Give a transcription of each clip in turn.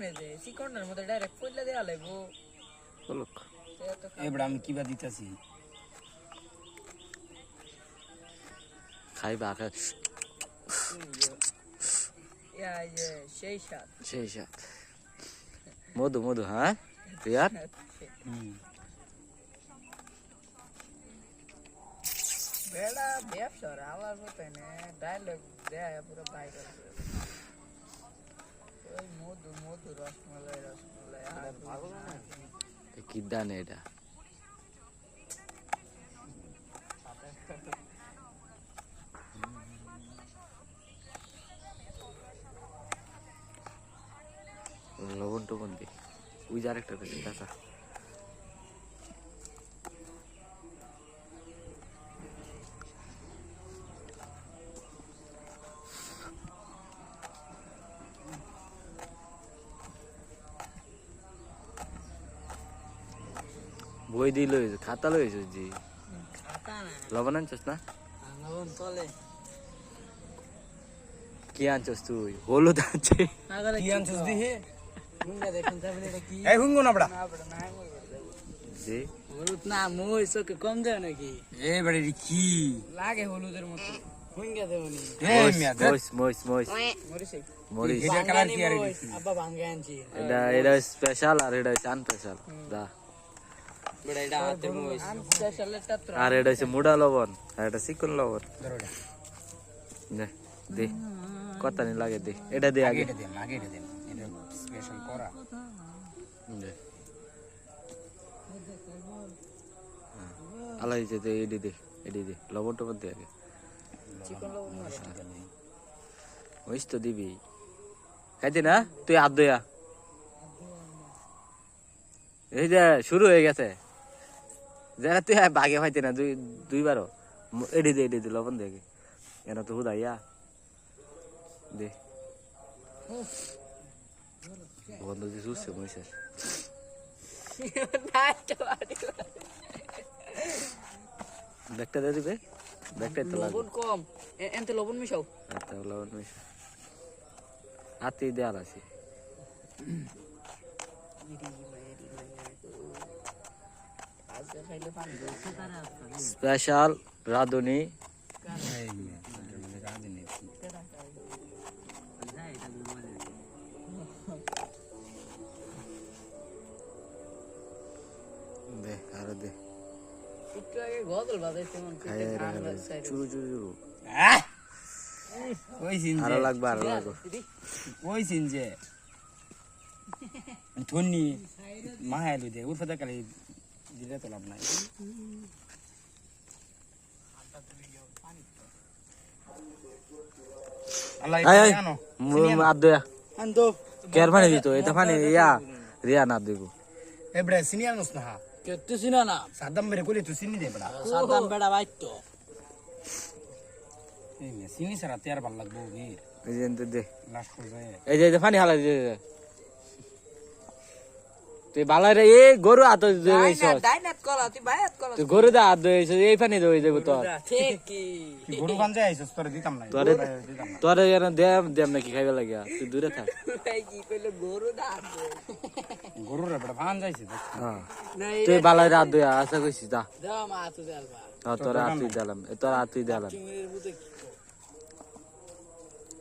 কেমনে যে মধ্যে ডাইরেক্ট কইলা দেয়া লাগবো। বলুক। সে আমি কিবা দিতেছি? খাইবা আগে ইয়া যে সেই সাত সেই সাথ মধু মধু হ্যাঁ? রিয়ার বেড়া ব্যবসার আমার মতো না ডায়লগ দেয় পুরো ওই মধু মধু রসমালাই রসমালাই আর কি দান এটা? লবণ টবণ দি ওই যে আরেকটা পেয়েছি কাঁচা বই দিয়ে লইছ খাতা লইছ জি খাতা না লবণ আনছস না? কি আনছস তুই? হলুদ আনছে। আগলে কি আনছিস দিহি? এটা কি? এই হুঙ্গো না বড়া। জি। হলুদ না মই চোখে কম দেয় নাকি? এ বড়ে কি? লাগে হলুদের মতো। হুঙ্গা দেবনি এ মিয়া দেখ। Morris Morris Morris. মরিছে এটা কালার কি আর আব্বা ভাঙ্গে আনছি। এটা এটা স্পেশাল আর এটা আনস্পেশাল দা। আর এটা হচ্ছে মুডা লবণ আর এটা চিকন লবণ। দে। নি লাগে দে। এটা দে আগে। এটা দেন আগে এটা দেন এটা স্পেশাল করা। দে আলাই যে এডি দে এডি দে। লবণ টবণ দে আগে। ওইস তো দিবি। খাইতি না? তুই হাত এই যে শুরু হয়ে গেছে। যারা তুই বাগে পাইতি না দুই দুইবারও। এডি দে এডি দে লবণ দে আগে। এনা তো হুদাইয়া দে। বন্ধ ব্যাগটা দিয়ে দিবে? ব্যাগটাই তো লবণ কম। এনতে লবণ মিশাও। আচ্ছা লবণ হাতি দেয়াল আছে। স্পেশাল রাঁধুনি। দে আরও দে। একটু আগে গদল বাজাইছে মন চুরু চুরু। চুরু ওই সিন যে। আরও লাগবে আরও লাগবে। ওই সিন যে। ধন্যি মাহালু দে উর্ফে দেখালে দিলে তো লাভ নাই। আল্লাহ আয় আয়। আনো? আদ দয়া। আনতো কেয়ার পানি দিত এটা পানি রিয়া না দিব। এবড়ে সিনিয়ার নস না কেতে সিনা না। সাদাম মেরে কোলি তুই সিনি দে বড়া সাদাম বেড়া বাইতো। এই মিয়া সারা তেয়ার ভালো লাগবো এই যে পানি হালাই। তুই বালাই রে এই গরু হাত দিয়েছ তুই বাইয়াত করা তুই গরু দা হাত দিয়েছ এই পানি দই দেব তোর। ঠিক কি তুই গরু গাঞ্জা আইছস তোরে দিতাম না। তোরে দিতাম তোর এর দেম দেম নাকি খাইবে লাগিয়া। তুই দূরে থাক। কি কইলো গরু দাঁত গরুর বড় ভান যাইছে হ্যাঁ। তুই বালাই রাত দয়া আশা কইছিস দা মা তুই দেলবা তোর হাত তুই দিলাম তোর হাত তুই দিলাম চিংড়ির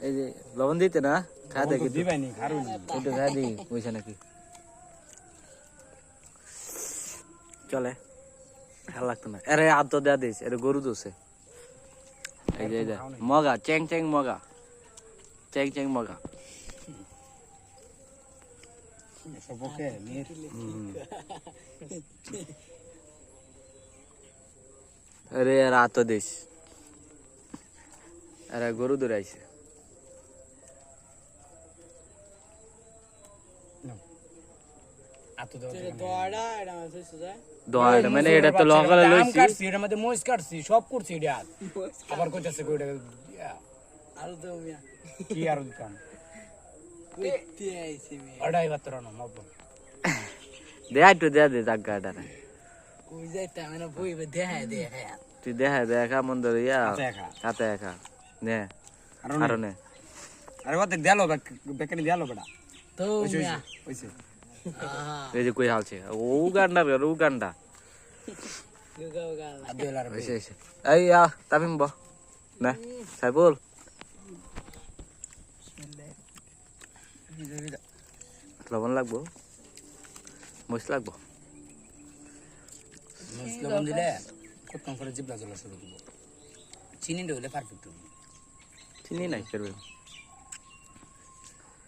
এই যে লবণ দিতে না? খা দেখি। তুই দিবাই নি খারুই একটু খা দি বুঝছে নাকি। চলে। ভালো লাগতো না। আরে তো দেয়া দিস এটা গরু দোষে এই যে মগা চেং চেং মগা। চেং চেং মগা। আরে আর হাত তো দিস। আরে গরু দৌড়াইছে দোয়াটা মানে এটা তো লগালে আম লইছি কাটছি এটার মধ্যে মহিষ কাটছি সব করছি এটা আবার কইতাছে কইটা আর তো মিয়া কি আর দিতাম কইতে আইছে মিয়া অড়াই বাতর না মব দে একটু দেয়া দে জায়গাটা কই যাইতা মানে বইবে দেখায় দেখায় তুই দেখা দেখা মন ধরে ইয়া দেখা হাতে একা নে আর আরও নে আরে ওতে দেলো বেকানি দেলো বড়া তো মিয়া হইছে আহা এই যে কই হালছে ও গান্ডার ঘর ও গান্ডা গুগা গালা আব্দুল আর হয়েছে হয়েছে এই আ তামিম ব না সাইবুল লবণ লাগবো মরিচ লাগবো লবণ দিলে খুব কম করে জিবলা জ্বলা শুরু দিব চিনি হলে পারফেক্ট হবে চিনি নাই করবে আচ্ছা সিনি গো না না কোনো সাইন বেগো বাই যাই হ্যাঁ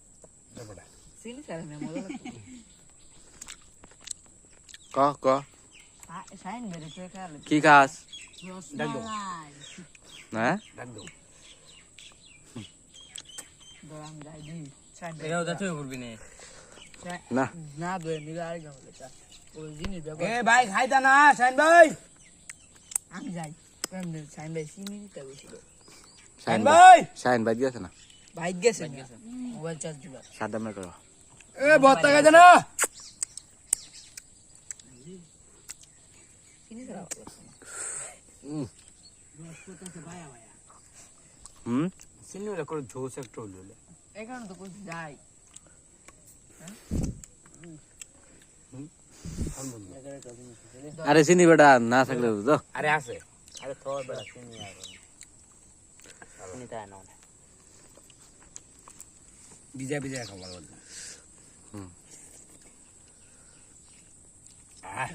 ক ক সাইন কি খাস হ্যাঁ ডাক দাও গরম যাই দি সাইন এরাও তো তুই করবি না ভাই খাইতা ভাই আমি যাই এমনি সাইন ভাই সিনি দিতে শাইন শাইন ভাই ভাই ভাই দিয়েছে না বাইক গেছে মোবাইল চার্জ দিবা। সাদা মে করো। এ ভত্তা খাইতা না। হুম? চিনি হলে করে ঝোস একটু হলে এখানে তো কই যাই। আরে চিনি বেটা না থাকলে তো আরে আছে। আরে তোর বেলা সিনি আর সিনি তাই না বিজা ভিজা খাবার বলতে। হুম। আহ।